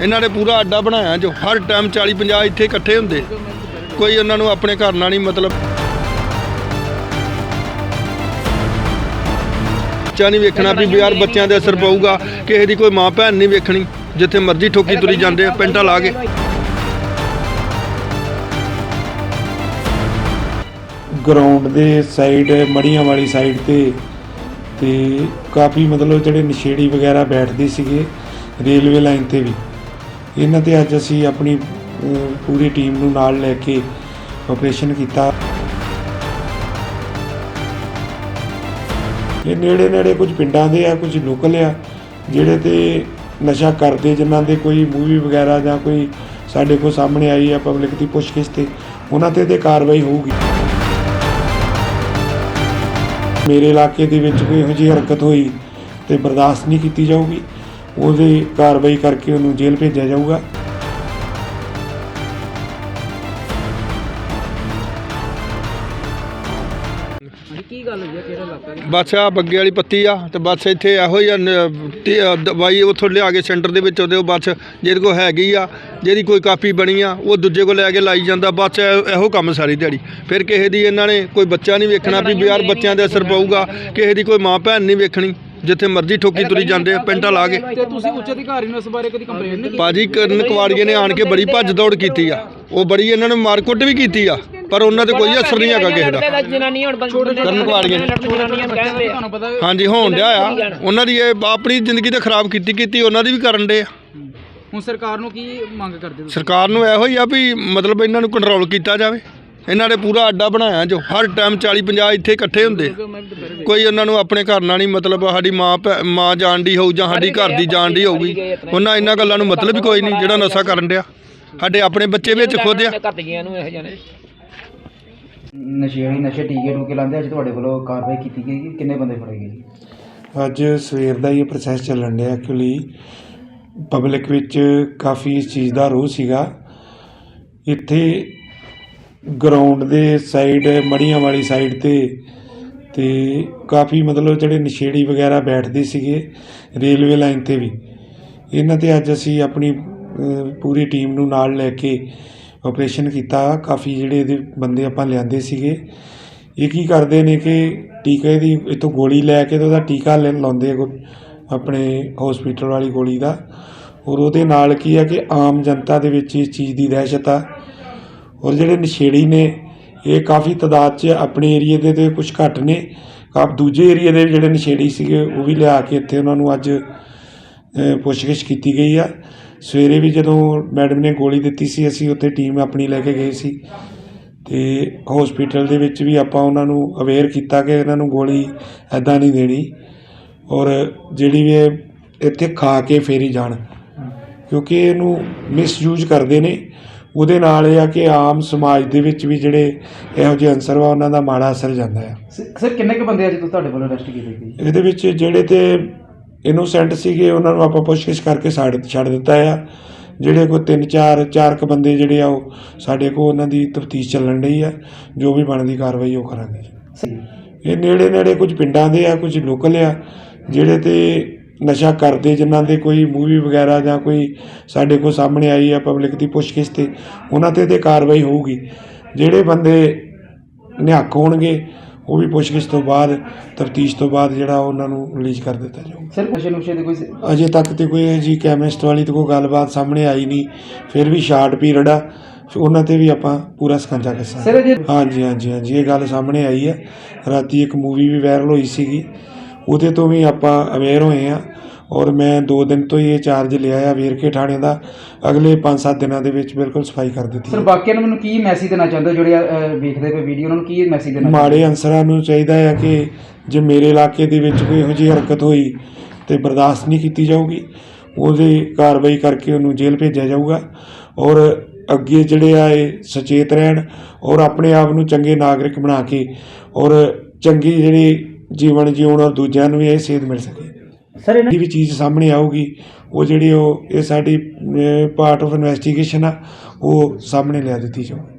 ਇਹਨਾਂ ਨੇ ਪੂਰਾ ਅੱਡਾ ਬਣਾਇਆ ਜੋ ਹਰ ਟਾਈਮ 40 50 ਇੱਥੇ ਇਕੱਠੇ ਹੁੰਦੇ। ਕੋਈ ਉਹਨਾਂ ਨੂੰ ਆਪਣੇ ਘਰ ਨਾਲ ਨਹੀਂ ਮਤਲਬ। ਬੱਚਾ ਨਹੀਂ ਵੇਖਣਾ ਵੀ ਯਾਰ ਬੱਚਿਆਂ ਦੇ ਅਸਰ ਪਊਗਾ, ਕਿਸੇ ਦੀ ਕੋਈ ਮਾਂ ਭੈਣ ਨਹੀਂ ਵੇਖਣੀ, ਜਿੱਥੇ ਮਰਜ਼ੀ ਠੋਕੀ ਤੁਰੀ ਜਾਂਦੇ ਆ ਪੈਂਟਾ ਲਾ ਕੇ। ਗਰਾਊਂਡ ਦੇ ਸਾਈਡ, ਮੜੀਆਂ ਵਾਲੀ ਸਾਈਡ ਤੇ ਤੇ ਕਾਫੀ ਮਤਲਬ ਜਿਹੜੇ ਨਸ਼ੇੜੀ ਵਗੈਰਾ ਬੈਠਦੇ ਸੀਗੇ, ਰੇਲਵੇ ਲਾਈਨ ਤੇ ਵੀ। ਇਹਨਾਂ ਤੇ ਅੱਜ ਅਸੀਂ ਆਪਣੀ ਅਹ, ਪੂਰੀ ਟੀਮ ਨੂੰ ਨਾਲ ਲੈ ਕੇ ਆਪਰੇਸ਼ਨ ਕੀਤਾ। ਇਹ ਨੇੜੇ ਨੇੜੇ ਕੁਝ ਪਿੰਡਾਂ ਦੇ ਆ ਕੁਝ ਲੋਕਲ ਆ ਜਿਹੜੇ ਤੇ ਨਸ਼ਾ ਕਰਦੇ ਜਿਨ੍ਹਾਂ ਦੇ ਕੋਈ ਮੂਵੀ ਵਗੈਰਾ ਜਾਂ ਕੋਈ ਸਾਡੇ ਕੋਲ ਸਾਹਮਣੇ ਆਈ ਆ ਪਬਲਿਕ ਦੀ ਪੁੱਛਗਿੱਛ ਤੇ ਉਹਨਾਂ ਤੇ ਤੇ ਕਾਰਵਾਈ ਹੋਊਗੀ। ਮੇਰੇ ਇਲਾਕੇ ਦੇ ਵਿੱਚ ਕੋਈ ਇਹੋ ਜਿਹੀ ਹਰਕਤ ਹੋਈ ਤੇ ਬਰਦਾਸ਼ਤ ਨਹੀਂ ਕੀਤੀ ਜਾਊਗੀ। ਉਹਦੀ ਕਾਰਵਾਈ ਕਰਕੇ ਉਹਨੂੰ ਜੇਲ੍ਹ ਭੇਜਿਆ ਜਾਊਗਾ। ਕੀ ਗੱਲ ਹੋਈ ਹੈ ਕਿਹੜਾ ਇਲਾਕਾ ਜੀ? ਬਸ ਆ ਬੱਗੇ ਵਾਲੀ ਪੱਤੀ ਆ ਤੇ ਬਸ ਇੱਥੇ ਇਹੋ ਹੀ ਆ ਨ- ਤੇ, ਅ, ਦਵਾਈ ਉੱਥੋਂ ਲਿਆ ਕੇ ਸੈਂਟਰ ਦੇ ਵਿੱਚ ਉਹਦੇ ਉਹ ਬਸ ਜਿਹਦੇ ਕੋਲ ਹੈਗੀ ਆ ਜਿਹਦੀ ਕੋਈ ਕਾਪੀ ਬਣੀ ਆ ਉਹ ਦੂਜੇ ਕੋਲ ਲੈ ਕੇ ਲਾਈ ਜਾਂਦਾ ਬਸ ਇਹ- ਇਹੋ ਕੰਮ ਸਾਰੀ ਦਿਹਾੜੀ। ਫਿਰ ਕਿਸੇ ਦੀ ਇਹਨਾਂ ਨੇ ਕੋਈ ਬੱਚਾ ਨਹੀਂ ਵੇਖਣਾ ਵੀ ਯਾਰ ਬੱਚਿਆਂ ਦੇ ਅਸਰ ਪਊਗਾ ਕਿਸੇ ਦੀ ਕੋਈ ਮਾਂ ਭੈਣ ਨਹੀਂ ਵੇਖਣੀ। ਜਿੱਥੇ ਮਰਜ਼ੀ ਠੋਕੀ ਤੁਰੀ ਜਾਂਦੇ ਆ ਪੈਂਟਾ ਲਾ ਕੇ। ਤੇ ਤੁਸੀਂ ਉੱਚ ਅਧਿਕਾਰੀ ਨੂੰ ਇਸ ਬਾਰੇ ਕਦੀ ਕੰਪਲੇਂਟ ਨਹੀਂ ਕੀਤੀ? ਬਾਜੀ ਕਰਨ ਕਵਾੜੀਏ ਨੇ ਆਣ ਕੇ ਬੜੀ ਭੱਜ ਦੌੜ ਕੀਤੀ ਆ। ਉਹ ਬੜੀ ਇਹਨਾਂ ਨੇ ਮਾਰਕੁੱਟ ਵੀ ਕੀਤੀ ਆ ਪਰ ਉਹਨਾਂ ਤੇ ਕੋਈ ਅਸਰ ਨਹੀਂ ਹੈਗਾ ਕਿਸੇ ਦਾ। ਹੁਣ ਕਰਨ ਕੁਆੜੀਆਂ। ਜਨਾਨੀਆਂ ਕਹਿੰਦੇ ਆ ਤੁਹਾਨੂੰ ਪਤਾ ਹਾਂਜੀ ਹੋਣ ਡਿਆ ਆ। ਉਹਨਾਂ ਦੀ ਇਹ ਆਪਣੀ ਜ਼ਿੰਦਗੀ ਤੇ ਖਰਾਬ ਕੀਤੀ ਕੀਤੀ ਉਹਨਾਂ ਦੀ ਵੀ ਕਰਨ ਦੇ ਆ। ਹੁਣ ਸਰਕਾਰ ਨੂੰ ਕੀ ਮੰਗ ਕਰਦੇ ਤੁਸੀਂ? ਸਰਕਾਰ ਨੂੰ ਇਹੋ ਹੀ ਆ ਵੀ ਮਤਲਬ ਇਹਨਾਂ ਨੂੰ ਕੰਟਰੋਲ ਕੀਤਾ ਜਾਵੇ। ਇਹਨਾਂ ਨੇ ਪੂਰਾ ਅੱਡਾ ਬਣਾਇਆ ਜੋ ਹਰ ਟਾਈਮ 40 50 ਇੱਥੇ ਇਕੱਠੇ ਹੁੰਦੇ। ਕੋਈ ਉਹਨਾਂ ਨੂੰ ਆਪਣੇ ਘਰ ਨਾਲ ਨਹੀਂ ਮਤਲਬ ਸਾਡੀ ਮਾਂ ਭੈ- ਮਾਂ ਜਾਣਦੀ ਹੋਊ ਜਾਂ ਸਾਡੀ ਘਰ ਦੀ ਜਾਣਦੀ ਹੋਊਗੀ। ਉਹਨਾਂ ਇਹਨਾਂ ਗੱਲਾਂ ਨੂੰ ਮਤਲਬ ਹੀ ਕੋਈ ਨਹੀਂ ਜਿਹੜਾ ਨਸ਼ਾ ਕਰਨ ਡਿਆ। ਸਾਡੇ ਆਪਣੇ ਬੱਚੇ ਵਿੱਚ ਖੁਦ ਆ। ਘਰ ਦੀਆਂ ਨੂੰ। ਇਹੋ ਨਸ਼ੇੜੀ ਨਸ਼ੇ ਟੀਕੇ ਟੂਕੇ ਲਾਉਂਦੇ ਅੱਜ ਤੁਹਾਡੇ ਵੱਲੋਂ ਕਾਰਵਾਈ ਕੀਤੀ ਗਈ ਕਿ ਕਿੰਨੇ ਬੰਦੇ ਫੜੇ ਗਏ ਜੀ? ਅੱਜ ਸਵੇਰ ਦਾ ਹੀ ਇਹ ਪ੍ਰੋਸੈਸ ਚੱਲਣ ਡਿਆ ਐਕਚੁਅਲੀ ਪਬਲਿਕ ਵਿੱਚ ਕਾਫੀ ਇਸ ਚੀਜ਼ ਦਾ ਰੋਹ ਸੀਗਾ। ਇੱਥੇ ਗਰਾਊਂਡ ਦੇ ਸਾਈਡ ਮੜੀਆਂ ਵਾਲੀ ਸਾਈਡ ਤੇ ਤੇ ਕਾਫੀ ਮਤਲਬ ਜਿਹੜੇ ਨਸ਼ੇੜੀ ਵਗੈਰਾ ਬੈਠਦੇ ਸੀਗੇ ਰੇਲਵੇ ਲਾਈਨ ਤੇ ਵੀ। ਇਹਨਾਂ ਤੇ ਅੱਜ ਅਸੀਂ ਆਪਣੀ ਪੂਰੀ ਟੀਮ ਨੂੰ ਨਾਲ ਲੈ ਕੇ ਆਪਰੇਸ਼ਨ ਕੀਤਾ। ਕਾਫੀ ਜਿਹੜੇ ਇਹਦੇ ਬੰਦੇ ਆਪਾਂ ਲਿਆਂਦੇ ਸੀਗੇ। ਇਹ ਕੀ ਕਰਦੇ ਨੇ ਕਿ ਟੀਕੇ ਦੀ ਇਤੋਂ ਗੋਲੀ ਲੈ ਕੇ ਤੇ ਉਹਦਾ ਟੀਕਾ ਲੈ ਲਾਉਂਦੇ ਆ ਕੋ- ਆਪਣੇ ਹਸਪੀਟਲ ਵਾਲੀ ਗੋਲੀ ਦਾ। ਔਰ ਉਹਦੇ ਨਾਲ ਕੀ ਆ ਕਿ ਆਮ ਜਨਤਾ ਦੇ ਵਿੱਚ ਇਸ ਚੀਜ਼ ਦੀ ਦਹਿਸ਼ਤ ਆ। ਔਰ ਜਿਹੜੇ ਨਸ਼ੇੜੀ ਨੇ, ਇਹ ਕਾਫੀ ਤਾਦਾਦ 'ਚ ਆਪਣੇ ਏਰੀਏ ਦੇ ਤੇ ਕੁਝ ਘੱਟ ਨੇ। ਕਾਫ ਦੂਜੇ ਏਰੀਏ ਦੇ ਜਿਹੜੇ ਨਸ਼ੇੜੀ ਸੀਗੇ, ਉਹ ਵੀ ਲਿਆ ਕੇ ਇੱਥੇ ਉਹਨਾਂ ਨੂੰ ਅੱਜ ਪੁੱਛਗਿੱਛ ਕੀਤੀ ਗਈ ਆ। ਸਵੇਰੇ ਵੀ ਜਦੋਂ ਮੈਡਮ ਨੇ ਗੋਲੀ ਦਿੱਤੀ ਸੀ, ਅਸੀਂ ਉੱਥੇ ਟੀਮ ਆਪਣੀ ਲੈ ਕੇ ਗਏ ਸੀ। ਤੇ ਹਸਪੀਟਲ ਦੇ ਵਿੱਚ ਵੀ ਆਪਾਂ ਉਹਨਾਂ ਨੂੰ ਅਵੇਅਰ ਕੀਤਾ ਕਿ ਇਹਨਾਂ ਨੂੰ ਗੋਲੀ ਐਦਾਂ ਨਹੀਂ ਦੇਣੀ ਔਰ ਜਿਹੜੀ ਵੀ ਇੱਥੇ ਖਾ ਕੇ ਫੇਰੀ ਜਾਣ। ਕਿਉਂਕਿ ਇਹਨੂੰ ਮਿਸਯੂਜ਼ ਕਰਦੇ ਨੇ। ਉਹਦੇ ਨਾਲ ਇਹ ਆ ਕਿ ਆਮ ਸਮਾਜ ਦੇ ਵਿੱਚ ਵੀ ਜਿਹੜੇ ਇਹੋ ਜਿਹੇ ਅਨਸਰ ਵਾ ਉਹਨਾਂ ਦਾ ਮਾੜਾ ਅਸਰ ਜਾਂਦਾ ਆ। ਸਰ ਕਿੰਨੇ ਕੁ ਬੰਦੇ ਅੱਜ ਤੋਂ ਤੁਹਾਡੇ ਵੱਲੋਂ ਅਰੈਸਟ ਕੀਤੇ ਗਏ? ਇਹਦੇ ਵਿੱਚ ਜਿਹੜੇ ਤੇ ਇਨੋਸੈਂਟ ਸੀਗੇ ਉਹਨਾਂ ਨੂੰ ਆਪਾਂ ਪੁੱਛਗਿੱਛ ਕਰਕੇ ਛੱਡ ਛੱਡ ਦਿੱਤਾ ਆ। ਜਿਹੜੇ ਕੋਈ ਤਿੰਨ ਚਾਰ ਚਾਰ ਕ ਬੰਦੇ ਜਿਹੜੇ ਆ ਉਹ ਸਾਡੇ ਕੋਲ ਉਹਨਾਂ ਦੀ ਤਫਤੀਸ਼ ਚੱਲਣ ਰਹੀ ਆ। ਜੋ ਵੀ ਬਣਦੀ ਕਾਰਵਾਈ ਉਹ ਕਰਾਂਗੇ। ਇਹ ਨੇੜੇ ਨੇੜੇ ਕੁਝ ਪਿੰਡਾਂ ਦੇ ਆ ਕੁਝ ਲੋਕਲ ਆ ਜਿਹੜੇ ਤੇ ਨਸ਼ਾ ਕਰਦੇ ਜਿਨ੍ਹਾਂ ਦੇ ਕੋਈ ਮੂਵੀ ਵਗੈਰਾ ਜਾਂ ਕੋਈ ਸਾਡੇ ਕੋਲ ਸਾਹਮਣੇ ਆਈ ਆ ਪਬਲਿਕ ਦੀ ਪੁੱਛਗਿੱਛ ਤੇ ਉਹਨਾਂ ਤੇ ਤੇ ਕਾਰਵਾਈ ਹੋਊਗੀ। ਜਿਹੜੇ ਬੰਦੇ ਨਿਹੱਕ ਹੋਣਗੇ ਉਹ ਵੀ ਪੁੱਛਗਿੱਛ ਤੋਂ ਬਾਅਦ ਤਫਤੀਸ਼ ਤੋਂ ਬਾਅਦ ਜਿਹੜਾ ਉਹਨਾਂ ਨੂੰ ਰਿਲੀਜ਼ ਕਰ ਦਿੱਤਾ ਜਾਊਗਾ। ਸਰ ਨਸ਼ੇ ਨੁਸ਼ੇ ਦੇ ਕੋਈ ਸ- ਅਜੇ ਤੱਕ ਤੇ ਕੋਈ ਜਿਹੀ ਕੈਮਿਸਟ ਵਾਲੀ ਤੇ ਕੋਈ ਗੱਲਬਾਤ ਸਾਹਮਣੇ ਆਈ ਨਹੀਂ ਫਿਰ ਵੀ ਸ਼ਾਰਟ ਪੀਰੀਅਡ ਆ ਉਹਨਾਂ ਤੇ ਵੀ ਆਪਾਂ ਪੂਰਾ ਸਕੰਜਾ ਕੱਸਾਂਗੇ ਜੇ ਹਾਂਜੀ ਹਾਂਜੀ ਹਾਂਜੀ ਇਹ ਗੱਲ ਸਾਹਮਣੇ ਆਈ ਹੈ ਰਾਤੀ ਇੱਕ ਮੂਵੀ ਵੀ ਵਾਇਰਲ ਹੋਈ ਸੀਗੀ। ਉਹਦੇ ਤੋਂ ਵੀ ਆਪਾਂ ਅਵੇਅਰ ਹੋਏ ਆ ਔਰ ਮੈਂ 2 ਦਿਨ ਤੋਂ ਹੀ ਇਹ ਚਾਰਜ ਲਿਆ ਆ ਵੇਰਕੇ ਥਾਣੇ ਦਾ। ਅਗਲੇ 5-7 ਦਿਨਾਂ ਦੇ ਵਿੱਚ ਬਿਲਕੁਲ ਸਫ਼ਾਈ ਕਰ ਦਿੱਤੀ ਸਰ ਹੈ। ਬਾਕੀਆਂ ਨੂੰ ਮੈਨੂੰ ਕੀ ਮੈਸੇਜ ਦੇਣਾ ਚਾਹੁੰਦੇ ਹੋ ਜਿਹੜੇ ਅਹ, ਵੇਖਦੇ ਪਏ ਵੀਡੀਓ ਉਹਨਾਂ ਨੂੰ ਕੀ ਮੈਸੇਜ ਦੇਣਾ ਮਾੜੇ ਅਨਸਰਾਂ ਨੂੰ ਚਾਹੀਦਾ ਹੈ ਕਿ ਜੇ ਮੇਰੇ ਇਲਾਕੇ ਦੇ ਵਿੱਚ ਕੋਈ ਇਹੋ ਜਿਹੀ ਹਰਕਤ ਹੋਈ ਤੇ ਬਰਦਾਸ਼ਤ ਨਹੀਂ ਕੀਤੀ ਜਾਊਗੀ ਉਹਦੀ ਕਾਰਵਾਈ ਕਰਕੇ ਉਹਨੂੰ ਜੇਲ੍ਹ ਭੇਜਿਆ ਜਾਊਗਾ ਔਰ ਅੱਗੇ ਜਿਹੜੇ ਆ ਇਹ ਸੁਚੇਤ ਰਹਿਣ ਔਰ ਆਪਣੇ ਆਪ ਨੂੰ ਚੰਗੇ ਨਾਗਰਿਕ ਬਣਾ ਕੇ ਔਰ ਚੰਗੀ ਜਿਹੜੀ ਜੀਵਨ ਜਿਉਣ ਔਰ ਦੂਜਿਆਂ ਨੂੰ ਵੀ ਇਹ ਸੇਧ ਮਿਲ ਸਕੇ। ਸਰ ਇਹਨਾਂ ਵੀ ਚੀਜ਼ ਸਾਹਮਣੇ ਆਊਗੀ ਉਹ ਜਿਹੜੀ ਉਹ ਇਹ ਸਾਡੀ ਪਾਰਟ ਆਫ ਇਨਵੈਸਟੀਗੇਸ਼ਨ ਆ ਉਹ ਸਾਹਮਣੇ ਲਿਆ ਦਿੱਤੀ ਜਾਊਗੀ।